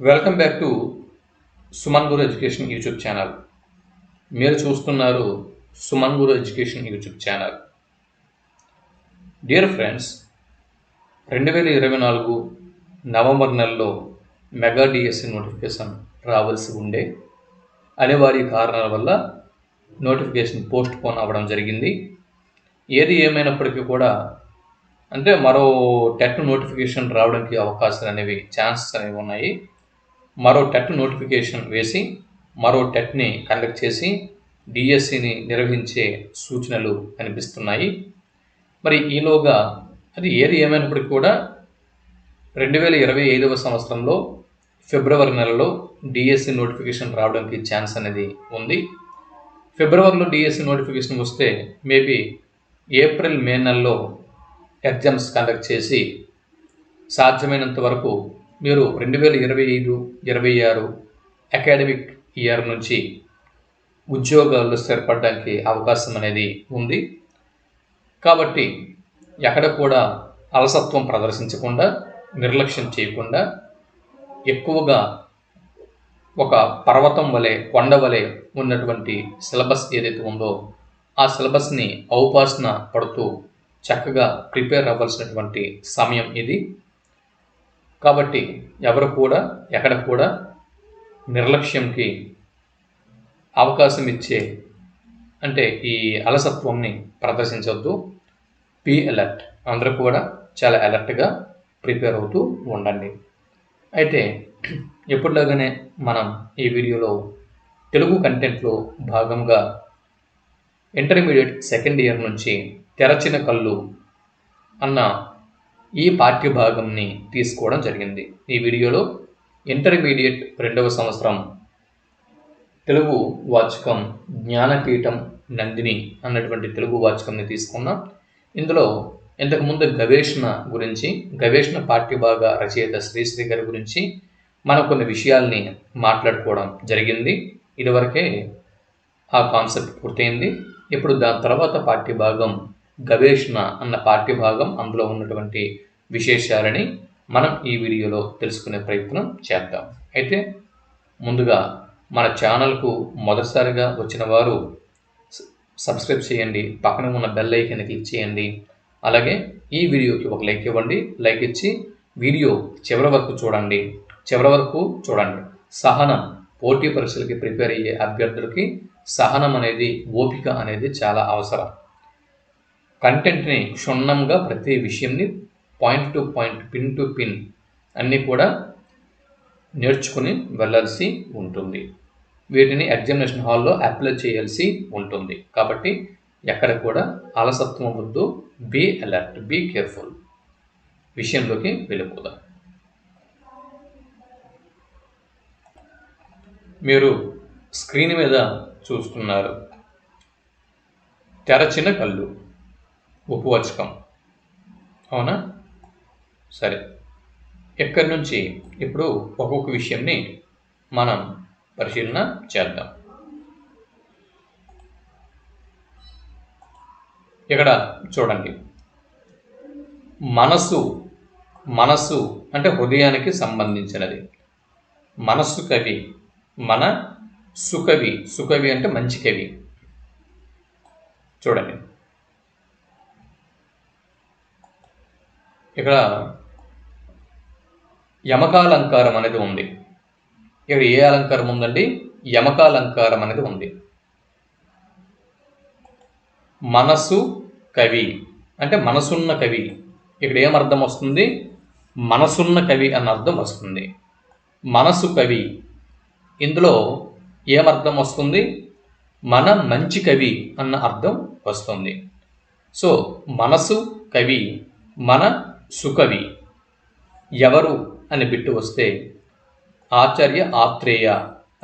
Welcome back to Suman Guru education YouTube channel. మీరు చూస్తున్నారు Suman Guru education YouTube channel. Dear friends రెండు వేల ఇరవై నాలుగు నవంబర్ నెలలో మెగా డిఎస్సి నోటిఫికేషన్ రావాల్సి ఉండే అనివార్య కారణాల వల్ల నోటిఫికేషన్ పోస్ట్ పోన్ అవ్వడం జరిగింది. ఏది ఏమైనప్పటికీ కూడా అంటే మరో టెట్ నోటిఫికేషన్ రావడానికి అవకాశాలు అనేవి ఛాన్సెస్ అనేవి ఉన్నాయి. మరో టెట్ నోటిఫికేషన్ వేసి మరో టెట్ని కండక్ట్ చేసి డిఎస్సిని నిర్వహించే సూచనలు కనిపిస్తున్నాయి. మరి ఈలోగా అది ఏది ఏమైనప్పటికీ కూడా రెండు వేల ఇరవై ఐదవ సంవత్సరంలో ఫిబ్రవరి నెలలో డిఎస్సి నోటిఫికేషన్ రావడానికి ఛాన్స్ అనేది ఉంది. ఫిబ్రవరిలో డిఎస్సి నోటిఫికేషన్ వస్తే మేబీ ఏప్రిల్ మే నెలలో ఎగ్జామ్స్ కండక్ట్ చేసి సాధ్యమైనంత వరకు మీరు రెండు వేల ఇరవై ఐదు ఇరవై ఆరు అకాడమిక్ ఇయర్ నుంచి ఉద్యోగాల్లో స్థిరపడడానికి అవకాశం అనేది ఉంది. కాబట్టి ఎక్కడ కూడా అలసత్వం ప్రదర్శించకుండా నిర్లక్ష్యం చేయకుండా ఎక్కువగా ఒక పర్వతం వలె కొండ వలె ఉన్నటువంటి సిలబస్ ఏదైతే ఉందో ఆ సిలబస్ని ఔపాసన పడుతూ చక్కగా ప్రిపేర్ అవ్వాల్సినటువంటి సమయం ఇది. కాబట్టి ఎవరు కూడా ఎక్కడ కూడా నిర్లక్ష్యంకి అవకాశం ఇచ్చే అంటే ఈ అలసత్వంని ప్రదర్శించవద్దు. పీ అలర్ట్ అందరూ కూడా చాలా అలర్ట్గా ప్రిపేర్ అవుతూ ఉండండి. అయితే ఎప్పటిలాగానే మనం ఈ వీడియోలో తెలుగు కంటెంట్లో భాగంగా ఇంటర్మీడియట్ సెకండ్ ఇయర్ నుంచి తెరచిన కళ్ళు అన్న ఈ పాఠ్య భాగంని తీసుకోవడం జరిగింది. ఈ వీడియోలో ఇంటర్మీడియట్ రెండవ సంవత్సరం తెలుగు వాచకం జ్ఞానపీఠం నందిని అన్నటువంటి తెలుగు వాచకంని తీసుకున్నాం. ఇందులో ఇంతకుముందు గవేషణ గురించి గవేషణ పాఠ్యభాగ రచయిత శ్రీశ్రీ గారి గురించి మనం కొన్ని విషయాల్ని మాట్లాడుకోవడం జరిగింది. ఇదివరకే ఆ కాన్సెప్ట్ పూర్తయింది. ఇప్పుడు దాని తర్వాత పాఠ్యభాగం గవేషణ అన్న పాఠ్యభాగం అందులో ఉన్నటువంటి విశేషాలని మనం ఈ వీడియోలో తెలుసుకునే ప్రయత్నం చేద్దాం. అయితే ముందుగా మన ఛానల్కు మొదటిసారిగా వచ్చిన వారు సబ్స్క్రైబ్ చేయండి పక్కన ఉన్న బెల్ ఐకన్ క్లిక్ చేయండి అలాగే ఈ వీడియోకి ఒక లైక్ ఇవ్వండి లైక్ ఇచ్చి వీడియో చివరి వరకు చూడండి చివరి వరకు చూడండి. సహనం పోటీ పరీక్షలకి ప్రిపేర్ అయ్యే అభ్యర్థులకి సహనం అనేది ఓపిక అనేది చాలా అవసరం. కంటెంట్ని క్షుణ్ణంగా ప్రతి విషయంని point to point pin to pin అన్నీ కూడా నేర్చుకుని వెళ్ళాల్సి ఉంటుంది. వీటిని ఎగ్జామినేషన్ హాల్లో అప్లై చేయాల్సి ఉంటుంది. కాబట్టి ఎక్కడ కూడా అలసత్వం వద్దు. బీ అలర్ట్ బీ కేర్ఫుల్ విషయంలోకి వెళ్ళిపోదాం. మీరు స్క్రీన్ మీద చూస్తున్నారు. తెరచిన కళ్ళు. ఉపవచకం. అవునా? సరే. ఎక్కడి నుంచి? ఇప్పుడు ఒక్కొక్క విషయంని మనం పరిశీలన చేద్దాం. ఇక్కడ చూడండి. మనసు మనసు అంటే హృదయానికి సంబంధించినది. మనస్సు కవి మన సుకవి. సుకవి అంటే మంచి కవి. చూడండి. ఇక్కడ యమకాలంకారం అనేది ఉంది. ఇక్కడ ఏ అలంకారం ఉందండి? యమకాలంకారం అనేది ఉంది. మనసు కవి. అంటే మనసున్న కవి. ఇక్కడ ఏం అర్థం వస్తుంది? మనసున్న కవి అన్న అర్థం వస్తుంది. మనసు కవి. ఇందులో ఏమర్థం వస్తుంది? మన మంచి కవి అన్న అర్థం వస్తుంది. సో మనసు కవి మన సుకవి ఎవరు అని బిట్టు వస్తే ఆచార్య ఆత్రేయ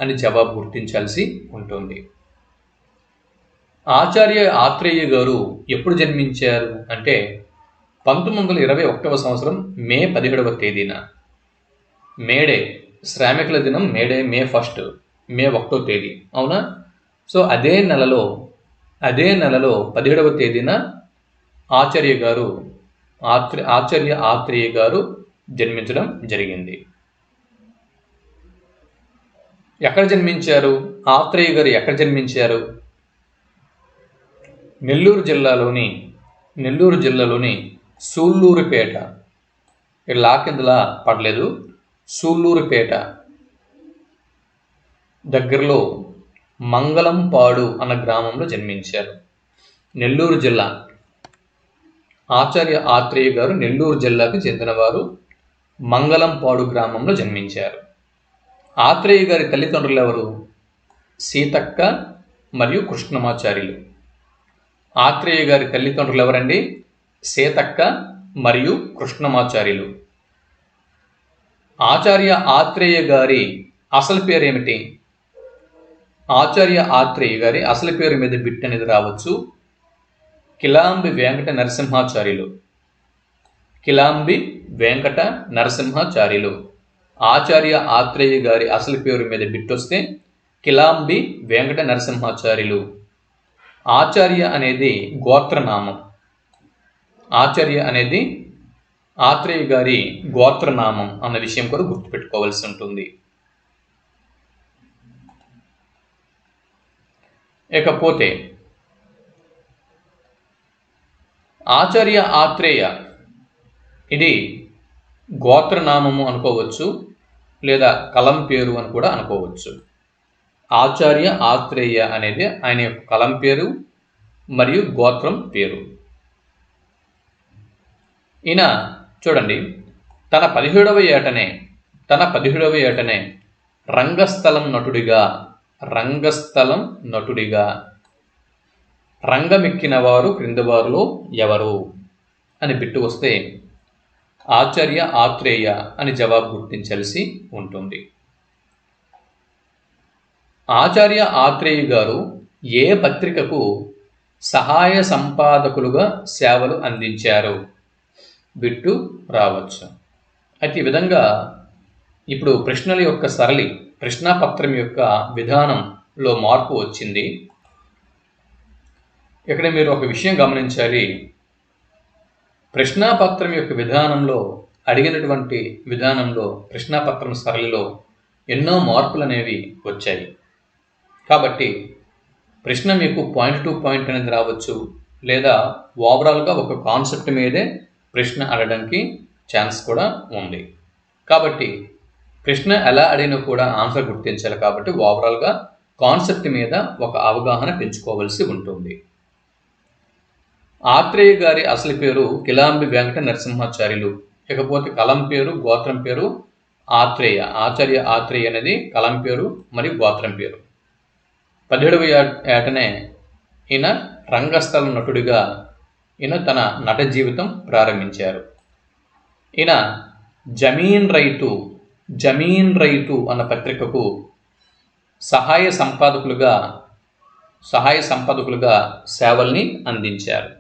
అని జవాబు గుర్తించాల్సి ఉంటుంది. ఆచార్య ఆత్రేయ గారు ఎప్పుడు జన్మించారు అంటే పంతొమ్మిది వందల ఇరవై ఒకటవ సంవత్సరం మే పదిహేడవ తేదీన. మేడే శ్రామికుల దినం మేడే మే ఫస్ట్ మే ఒకటో తేదీ. అవునా? సో అదే నెలలో అదే నెలలో పదిహేడవ తేదీన ఆచార్య గారు ఆత్రి ఆచార్య ఆత్రేయ గారు జన్మించడం జరిగింది. ఎక్కడ జన్మించారు? ఆత్రేయ గారు ఎక్కడ జన్మించారు? నెల్లూరు జిల్లాలోని నెల్లూరు జిల్లాలోని సూళ్ళూరుపేట. ఇక్కడ లా కిందలా పడలేదు. సూళ్ళూరుపేట. దగ్గరలో మంగళంపాడు అన్న గ్రామంలో జన్మించారు. నెల్లూరు జిల్లా. ఆచార్య ఆత్రేయ గారు నెల్లూరు జిల్లాకు చెందినవారు మంగళంపాడు గ్రామంలో జన్మించారు. ఆత్రేయ గారి తల్లిదండ్రులు ఎవరు? సీతక్క మరియు కృష్ణమాచార్యులు. ఆత్రేయ గారి తల్లిదండ్రులు ఎవరండి? సీతక్క మరియు కృష్ణమాచార్యులు. ఆచార్య ఆత్రేయ గారి అసలు పేరు ఏమిటి ఆచార్య ఆత్రేయ గారి అసలు పేరు మీద బిట్ అనేది రావచ్చు. కిలాంబి వెంకట నరసింహాచార్యులు. కిలాంబి వెంకట నరసింహాచార్యులు. ఆచార్య ఆత్రేయ గారి అసలు పేరు మీద బిట్టొస్తే కిలాంబి వెంకట నరసింహాచార్యులు. ఆచార్య అనేది గోత్రనామం. ఆచార్య అనేది ఆత్రేయ గారి గోత్రనామం అన్న విషయం కూడా గుర్తుపెట్టుకోవాల్సి ఉంటుంది. ఇకపోతే ఆచార్య ఆత్రేయ. ఇది గోత్రనామము అనుకోవచ్చు లేదా కలం పేరు అని కూడా అనుకోవచ్చు. ఆచార్య ఆత్రేయ అనేది ఆయన యొక్క కలం పేరు మరియు గోత్రం పేరు. ఈయన చూడండి తన పదిహేడవ ఏటనే తన పదిహేడవ ఏటనే రంగస్థలం నటుడిగా రంగస్థలం నటుడిగా రంగమెక్కిన వారు క్రిందవారులో ఎవరు? అని బిట్టు వస్తే ఆచార్య ఆత్రేయ అని జవాబు గుర్తించాల్సి ఉంటుంది. ఆచార్య ఆత్రేయ గారు ఏ పత్రికకు సహాయ సంపాదకులుగా సేవలు అందించారు? బిట్టు రావచ్చు. అయితే ఈ విధంగా ఇప్పుడు ప్రశ్నల యొక్క సరళి ప్రశ్నాపత్రం యొక్క విధానంలో మార్పు వచ్చింది. ఇక్కడ మీరు ఒక విషయం గమనించాలి. ప్రశ్నాపత్రం యొక్క విధానంలో అడిగినటువంటి విధానంలో ప్రశ్నాపత్రం సరళిలో ఎన్నో మార్పులు అనేవి వచ్చాయి. కాబట్టి ప్రశ్న మీకు పాయింట్ టు పాయింట్ అనేది రావచ్చు లేదా ఓవరాల్గా ఒక కాన్సెప్ట్ మీదే ప్రశ్న అడగడానికి ఛాన్స్ కూడా ఉంది. కాబట్టి ప్రశ్న ఎలా అడిగినా కూడా ఆన్సర్ గుర్తించాలి కాబట్టి ఓవరాల్గా కాన్సెప్ట్ మీద ఒక అవగాహన పెంచుకోవాల్సి ఉంటుంది. ఆత్రేయ గారి అసలు పేరు కిలాంబి వెంకట నరసింహాచార్యులు. ఇకపోతే కలం పేరు గోత్రం పేరు ఆత్రేయ. ఆచార్య ఆత్రేయ అనేది కలం పేరు మరియు గోత్రం పేరు. పదిహేడవ ఏటనే ఈయన రంగస్థల నటుడిగా ఈయన తన నట జీవితం ప్రారంభించారు. ఈయన జమీన్ రైతు జమీన్ రైతు అన్న పత్రికకు సహాయ సంపాదకులుగా సహాయ సంపాదకులుగా సేవల్ని అందించారు.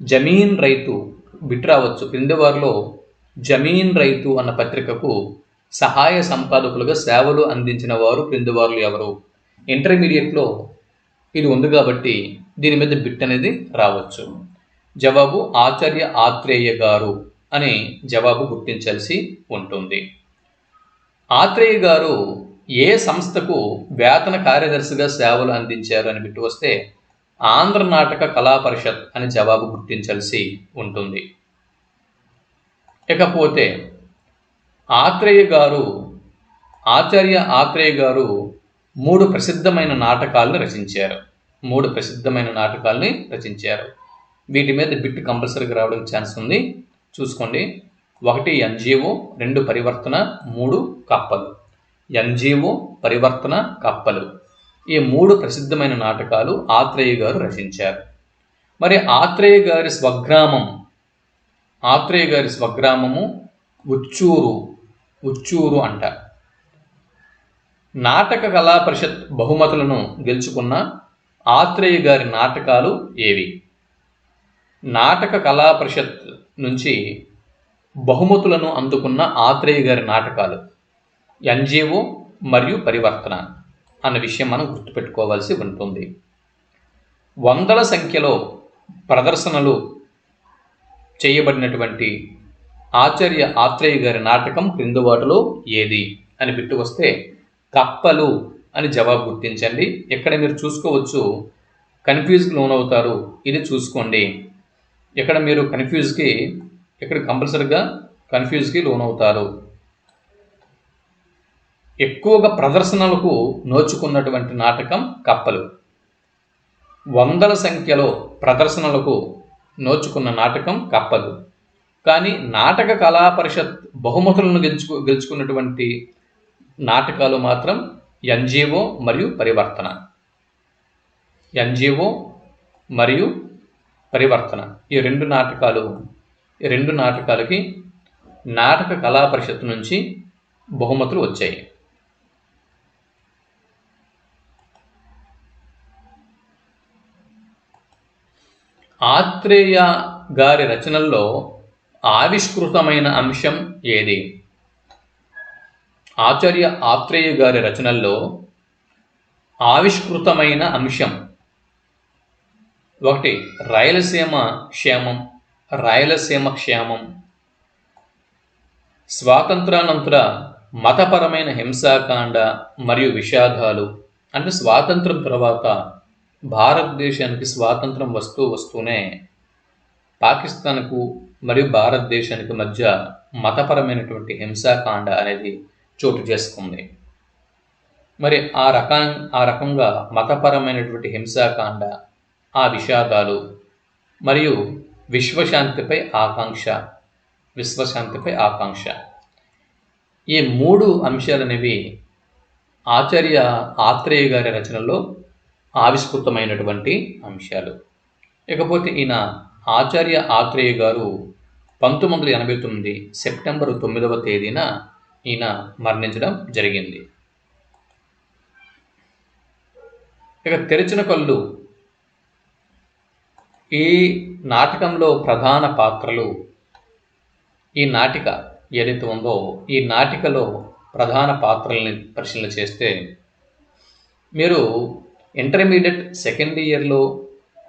జమీన్ రైతు బిట్ రావచ్చు క్రింది వారిలో జమీన్ రైతు అన్న పత్రికకు సహాయ సంపాదకులుగా సేవలు అందించిన వారు క్రింది వారు ఎవరు? ఇంటర్మీడియట్లో ఇది ఉంది కాబట్టి దీని మీద బిట్ అనేది రావచ్చు. జవాబు ఆచార్య ఆత్రేయ గారు అని జవాబు గుర్తించాల్సి ఉంటుంది. ఆత్రేయ గారు ఏ సంస్థకు వేతన కార్యదర్శిగా సేవలు అందించారు అని బిట్టు వస్తే ఆంధ్ర నాటక కళా పరిషత్ అని జవాబు గుర్తించాల్సి ఉంటుంది. ఇకపోతే ఆత్రేయ గారు ఆచార్య ఆత్రేయ గారు మూడు ప్రసిద్ధమైన నాటకాలను రచించారు. మూడు ప్రసిద్ధమైన నాటకాలని రచించారు. వీటి మీద బిట్ కంపల్సరీగా రావడం ఛాన్స్ ఉంది. చూసుకోండి. ఒకటి ఎన్జిఓ రెండు పరివర్తన మూడు కప్పలు. ఎన్జిఓ పరివర్తన కప్పలు. ఈ మూడు ప్రసిద్ధమైన నాటకాలు ఆత్రేయ గారు రచించారు. మరి ఆత్రేయ గారి స్వగ్రామం ఆత్రేయ గారి స్వగ్రామము ఉచ్చూరు ఉచ్చూరు అంట. నాటక కళా పరిషత్ బహుమతులను గెలుచుకున్న ఆత్రేయ గారి నాటకాలు ఏవి? నాటక కళా పరిషత్ నుంచి బహుమతులను అందుకున్న ఆత్రేయ గారి నాటకాలు ఎన్జిఓ మరియు పరివర్తన. అన్న విషయం మనం గుర్తుపెట్టుకోవాల్సి ఉంటుంది. వందల సంఖ్యలో ప్రదర్శనలు చేయబడినటువంటి ఆచార్య ఆత్రేయ గారి నాటకం క్రింది వాటిలో ఏది అని పెట్టుకొస్తే కప్పలు అని జవాబు గుర్తించండి. ఇక్కడ మీరు చూసుకోవచ్చు కన్ఫ్యూజ్కి లోనవుతారు. ఇది చూసుకోండి. ఇక్కడ మీరు కన్ఫ్యూజ్కి ఇక్కడ కంపల్సరిగా కన్ఫ్యూజ్కి లోనవుతారు. ఎక్కువగా ప్రదర్శనలకు నోచుకున్నటువంటి నాటకం కప్పలు. వందల సంఖ్యలో ప్రదర్శనలకు నోచుకున్న నాటకం కప్పలు. కానీ నాటక కళా పరిషత్ బహుమతులను గెలుచుకు గెలుచుకున్నటువంటి నాటకాలు మాత్రం ఎన్జిఓ మరియు పరివర్తన. ఎన్జిఓ మరియు పరివర్తన. ఈ రెండు నాటకాలు ఈ రెండు నాటకాలకి నాటక కళా పరిషత్ నుంచి బహుమతులు వచ్చాయి. ఆత్రేయ గారి రచనల్లో ఆవిష్కృతమైన అంశం ఏది? ఆచార్య ఆత్రేయ గారి రచనల్లో ఆవిష్కృతమైన అంశం. ఒకటి రాయలసీమ క్షేమం రాయలసీమ క్షేమం. స్వాతంత్రానంతర మతపరమైన హింసాకాండ మరియు విషాదాలు అంటే స్వాతంత్రం తర్వాత భారతదేశానికి స్వాతంత్రం వస్తూ వస్తూనే పాకిస్తాన్కు మరియు భారతదేశానికి మధ్య మతపరమైనటువంటి హింసాకాండ అనేది చోటు చేసుకుంది. మరి ఆ రకం ఆ రకంగా మతపరమైనటువంటి హింసాకాండ ఆ విషాదాలు మరియు విశ్వశాంతిపై ఆకాంక్ష విశ్వశాంతిపై ఆకాంక్ష. ఈ మూడు అంశాలనేవి ఆచార్య ఆత్రేయ గారి రచనలో ఆవిష్కృతమైనటువంటి అంశాలు. ఇకపోతే ఈయన ఆచార్య ఆత్రేయ గారు పంతొమ్మిది వందల ఎనభై తొమ్మిది సెప్టెంబర్ తొమ్మిదవ తేదీన ఈయన మరణించడం జరిగింది. ఇక తెరిచిన కళ్ళు ఈ నాటకంలో ప్రధాన పాత్రలు ఈ నాటిక ఏదైతే ఉందో ఈ నాటికలో ప్రధాన పాత్రల్ని పరిశీలన చేస్తే మీరు ఇంటర్మీడియట్ సెకండ్ ఇయర్లో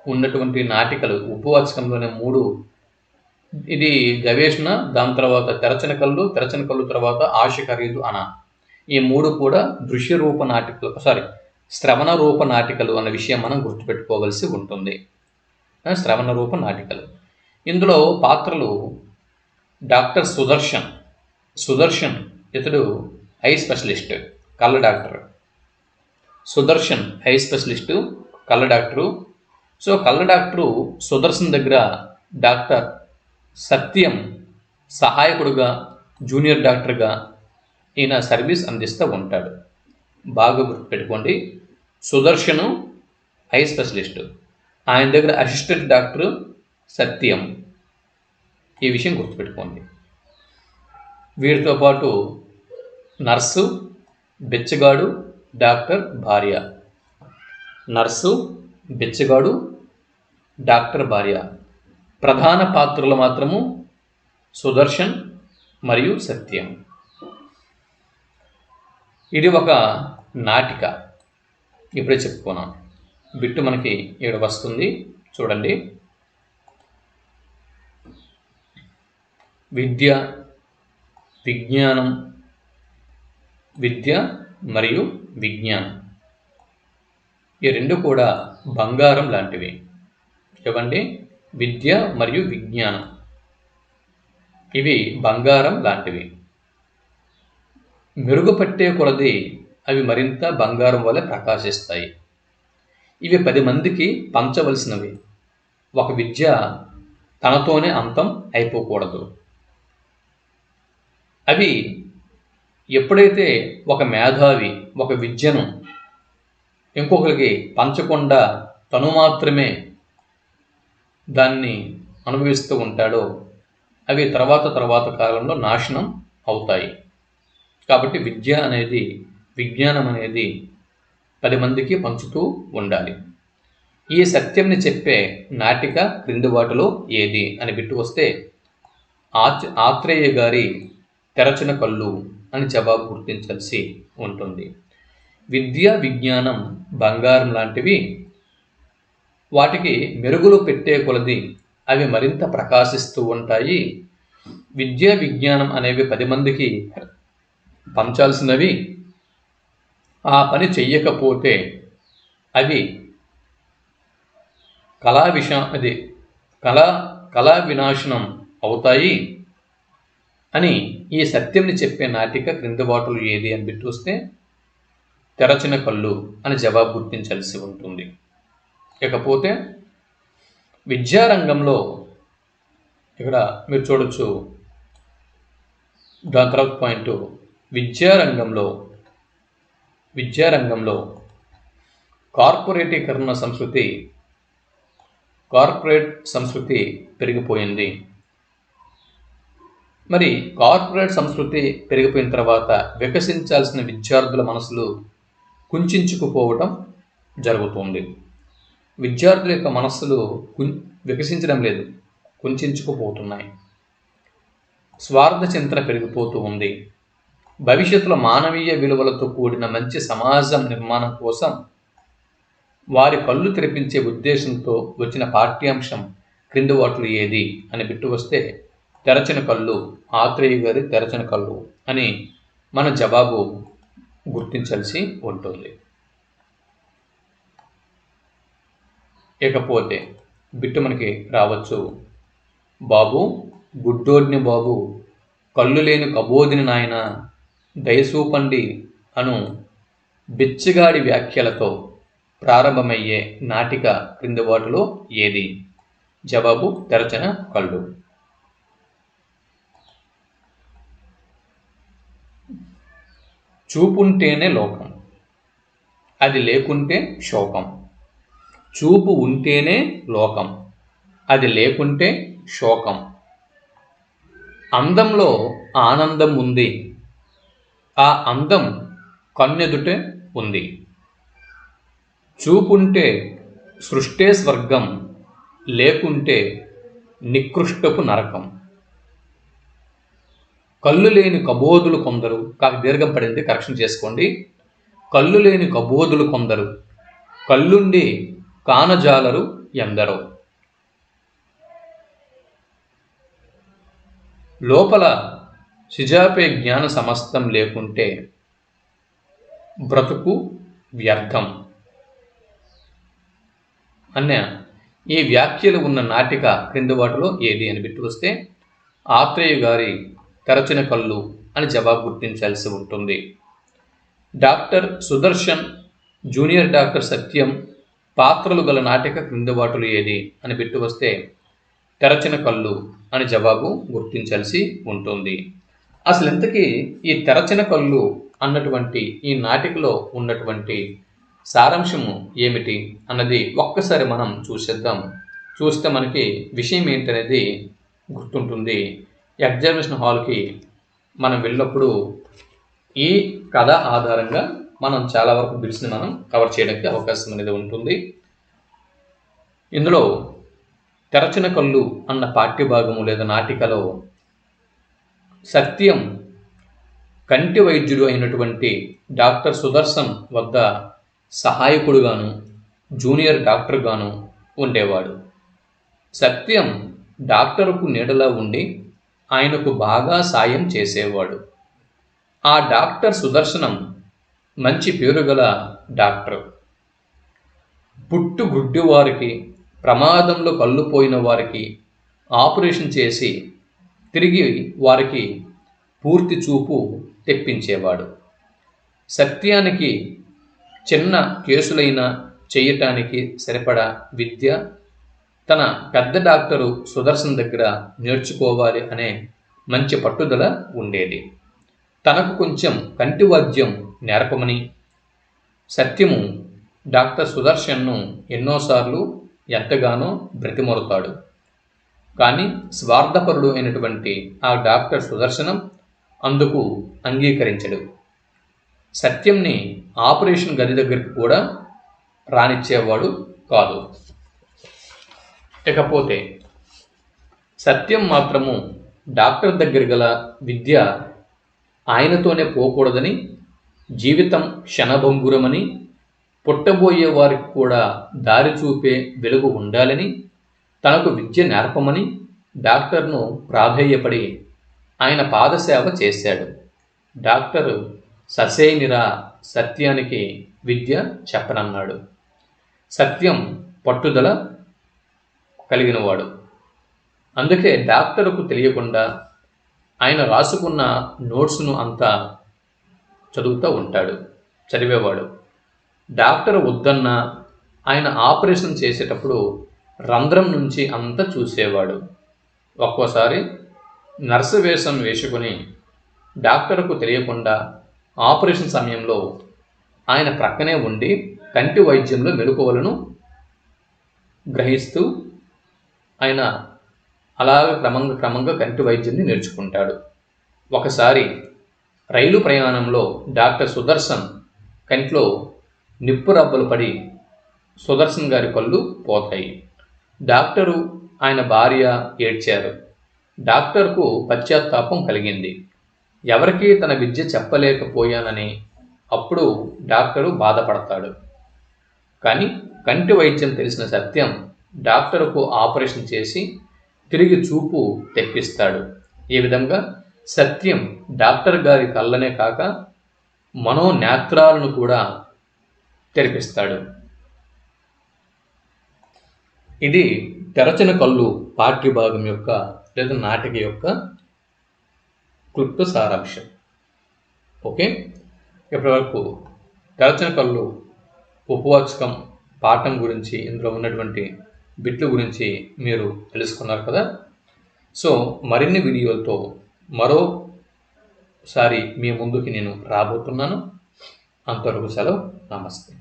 ఉన్నటువంటి నాటికలు ఉపవాచకంలోనే మూడు. ఇది గవేషణ దాని తర్వాత తెరచిన కళ్ళు తెరచిన కళ్ళు తర్వాత ఆశ ఖరీదు అన. ఈ మూడు కూడా దృశ్య రూప నాటికలు సారీ శ్రవణ రూప నాటికలు అన్న విషయం మనం గుర్తుపెట్టుకోవలసి ఉంటుంది. శ్రవణ రూప నాటికలు. ఇందులో పాత్రలు డాక్టర్ సుదర్శన్. సుదర్శన్ ఇతడు ఐ స్పెషలిస్ట్ కళ్ళ డాక్టర్. సుదర్శన్ హై స్పెషలిస్టు కళ్ళ డాక్టరు. సో కళ్ళ డాక్టరు సుదర్శన్ దగ్గర డాక్టర్ సత్యం సహాయకుడుగా జూనియర్ డాక్టర్గా ఈయన సర్వీస్ అందిస్తూ ఉంటాడు. బాగా గుర్తుపెట్టుకోండి. Sudarshan eye specialist. ఆయన దగ్గర అసిస్టెంట్ డాక్టరు సత్యం. ఈ విషయం గుర్తుపెట్టుకోండి. వీరితో పాటు నర్సు బెచ్చగాడు డాక్టర్ భార్య. నర్సు బిచ్చగాడు డాక్టర్ భార్య. ప్రధాన పాత్రలు మాత్రము సుదర్శన్ మరియు సత్యం. ఇది ఒక నాటిక. ఇప్పుడే చెప్పుకున్నాను బిట్టు మనకి ఇక్కడ వస్తుంది. చూడండి. విద్య విజ్ఞానం విద్య మరియు విజ్ఞానం. ఈ రెండు కూడా బంగారం లాంటివి. ఇవ్వండి విద్య మరియు విజ్ఞానం. ఇవి బంగారం లాంటివి. మెరుగుపట్టే కొలది అవి మరింత బంగారం వలె ప్రకాశిస్తాయి. ఇవి పది మందికి పంచవలసినవి. ఒక విద్య తనతోనే అంతం అయిపోకూడదు. అవి ఎప్పుడైతే ఒక మేధావి ఒక విద్యను ఇంకొకరికి పంచకుండా తను మాత్రమే దాన్ని అనుభవిస్తూ ఉంటాడో అవి తర్వాత తర్వాత కాలంలో నాశనం అవుతాయి. కాబట్టి విద్య అనేది విజ్ఞానం అనేది పది మందికి పంచుతూ ఉండాలి. ఈ సత్యంని చెప్పే నాటిక క్రింది వాటిలో ఏది అని బిట్టు వస్తే ఆత్రేయ గారి తెరచిన కళ్ళు అని జవాబు గుర్తించాల్సి ఉంటుంది. విద్య విజ్ఞానం బంగారం లాంటివి వాటికి మెరుగులు పెట్టే కొలది అవి మరింత ప్రకాశిస్తూ ఉంటాయి. విద్య విజ్ఞానం అనేవి పది మందికి పంచాల్సినవి. ఆ పని చెయ్యకపోతే అవి కళా విష అది కళా కళా వినాశనం అవుతాయి. అని ఈ సత్యంని చెప్పే నాటిక క్రింద బాటలు ఏది అని బిట్టు వస్తే తెరచిన కళ్ళు అని జవాబు గుర్తించాల్సి ఉంటుంది. ఇకపోతే విద్యారంగంలో ఇక్కడ మీరు చూడొచ్చు దాని తర్వాత పాయింట్ విద్యారంగంలో విద్యారంగంలో కార్పొరేటీకరణ సంస్కృతి కార్పొరేట్ సంస్కృతి పెరిగిపోయింది. మరి కార్పొరేట్ సంస్కృతి పెరిగిపోయిన తర్వాత వికసించాల్సిన విద్యార్థుల మనసులు కుంచుకుపోవటం జరుగుతుంది. విద్యార్థుల యొక్క మనస్సులు వికసించడం లేదు కుంచుకుపోతున్నాయి. స్వార్థ చింతన పెరిగిపోతూ ఉంది. భవిష్యత్తులో మానవీయ విలువలతో కూడిన మంచి సమాజం నిర్మాణం కోసం వారి కళ్ళు తెరిపించే ఉద్దేశంతో వచ్చిన పాఠ్యాంశం క్రింద వాటిలో ఏది అని బిట్టు వస్తే తెరచిన కళ్ళు ఆత్రేయ గారి తెరచిన కళ్ళు అని మన జవాబు గుర్తించాల్సి ఉంటుంది. ఇకపోతే బిట్టు మనకి రావచ్చు బాబు గుడ్డోడిని బాబు కళ్ళు లేని కబోదిని నాయన దయసూపండి అను బిచ్చగాడి వ్యాఖ్యలతో ప్రారంభమయ్యే నాటిక క్రింది వాటిలో ఏది? జవాబు తెరచిన కళ్ళు. చూపుంటేనే లోకం. అది లేకుంటే శోకం. చూపు ఉంటేనే లోకం. అది లేకుంటే శోకం. అందంలో ఆనందం ఉంది. ఆ అందం కన్నెదుటే ఉంది. చూపుంటే సృష్టే స్వర్గం లేకుంటే నికృష్టపు నరకం. కళ్ళు లేని కబోదులు కొందరు. కాక దీర్ఘం పడింది కరెక్షన్ చేసుకోండి. కళ్ళు లేని కబోదులు కొందరు. కళ్ళుండి కానజాలరు ఎందరో. లోపల సిజాపే జ్ఞాన సమస్తం లేకుంటే బ్రతుకు వ్యర్థం. అన్న ఈ వ్యాఖ్యలు ఉన్న నాటిక క్రింద వాటిలో ఏది అని పెట్టి వస్తే ఆత్రేయ గారి తెరచిన కళ్ళు అని జవాబు గుర్తించాల్సి ఉంటుంది. Doctor Sudarshan junior doctor Satyam పాత్రలు గల నాటిక క్రిందుబాటులు ఏది అని పెట్టి వస్తే తెరచిన కళ్ళు అని జవాబు గుర్తించాల్సి ఉంటుంది. అసలు ఇంతకీ ఈ తెరచిన కళ్ళు అన్నటువంటి ఈ నాటికలో ఉన్నటువంటి సారాంశము ఏమిటి అన్నది ఒక్కసారి మనం చూసేద్దాం. చూస్తే మనకి విషయం ఏంటనేది గుర్తుంటుంది. ఎగ్జామినేషన్ హాల్కి మనం వెళ్ళినప్పుడు ఈ కథ ఆధారంగా మనం చాలా వరకు బిల్స్ని మనం కవర్ చేయడానికి అవకాశం అనేది ఉంటుంది. ఇందులో తెరచిన కళ్ళు అన్న పాఠ్యభాగము లేదా నాటికలో సత్యం కంటి వైద్యుడు అయినటువంటి డాక్టర్ సుదర్శన్ వద్ద సహాయకుడుగాను జూనియర్ డాక్టర్గాను ఉండేవాడు. సత్యం డాక్టర్కు నీడలా ఉండి ఆయనకు బాగా సాయం చేసేవాడు. ఆ డాక్టర్ సుదర్శనం మంచి పేరుగల డాక్టర్. పుట్టు గుడ్డి వారికి ప్రమాదంలో కళ్ళుపోయిన వారికి ఆపరేషన్ చేసి తిరిగి వారికి పూర్తి చూపు తెప్పించేవాడు. సత్యానికి చిన్న కేసులైనా చేయటానికి సరిపడా విద్య తన పెద్ద డాక్టరు సుదర్శన్ దగ్గర నేర్చుకోవాలి అనే మంచి పట్టుదల ఉండేది. తనకు కొంచెం కంటి వాద్యం నేర్పమని సత్యము డాక్టర్ సుదర్శన్ను ఎన్నోసార్లు ఎంతగానో బ్రతిమరుతాడు కానీ స్వార్థపరుడు అయినటువంటి ఆ డాక్టర్ సుదర్శనం అందుకు అంగీకరించడు. సత్యంని ఆపరేషన్ గది దగ్గరికి కూడా రానిచ్చేవాడు కాదు. ఇకపోతే సత్యం మాత్రము డాక్టర్ దగ్గర గల విద్య ఆయనతోనే పోకూడదని జీవితం క్షణభంగురమని పుట్టబోయే వారికి కూడా దారి చూపే వెలుగు ఉండాలని తనకు విద్య నేర్పమని డాక్టర్ను ప్రాధేయపడి ఆయన పాదసేవ చేశాడు. డాక్టర్ ససేనిరా సత్యానికి విద్య చెప్పనన్నాడు. సత్యం పట్టుదల కలిగినవాడు. అందుకే డాక్టర్కు తెలియకుండా ఆయన రాసుకున్న నోట్స్ను అంతా చదువుతూ ఉంటాడు చదివేవాడు. డాక్టర్ వద్దన్నా ఆయన ఆపరేషన్ చేసేటప్పుడు రంధ్రం నుంచి అంతా చూసేవాడు. ఒక్కోసారి నర్సు వేషం వేసుకుని డాక్టర్కు తెలియకుండా ఆపరేషన్ సమయంలో ఆయన ప్రక్కనే ఉండి కంటి వైద్యంలో మెలకువలను గ్రహిస్తూ ఆయన అలాగ క్రమంగా క్రమంగా కంటి వైద్యుని నేర్చుకుంటాడు. ఒకసారి రైలు ప్రయాణంలో డాక్టర్ సుదర్శన్ కంట్లో నిప్పు రబ్బలు పడి సుదర్శన్ గారి కళ్ళు పోతాయి. డాక్టరు ఆయన భార్య ఏడ్చారు. డాక్టర్కు పశ్చాత్తాపం కలిగింది. ఎవరికీ తన విద్య చెప్పలేకపోయానని అప్పుడు డాక్టరు బాధపడతాడు. కానీ కంటి వైద్యం తెలిసిన సత్యం డాక్టర్కు ఆపరేషన్ చేసి తిరిగి చూపు తెప్పిస్తాడు. ఈ విధంగా సత్యం డాక్టర్ గారి కళ్ళనే కాక మనోనేత్రాలను కూడా తెరిపిస్తాడు. ఇది తెరచిన కళ్ళు పాఠ్యభాగం యొక్క లేదా నాటిక యొక్క క్లుప్త సారాంశం. ఓకే? ఇప్పటివరకు తెరచిన కళ్ళు ఉపవాచకం పాఠం గురించి ఇందులో ఉన్నటువంటి బిట్ల గురించి మీరు తెలుసుకున్నారు కదా. సో మరిన్ని వీడియోలతో మరోసారి మీ ముందుకి నేను రాబోతున్నాను. అంతవరకు సెలవు. నమస్తే.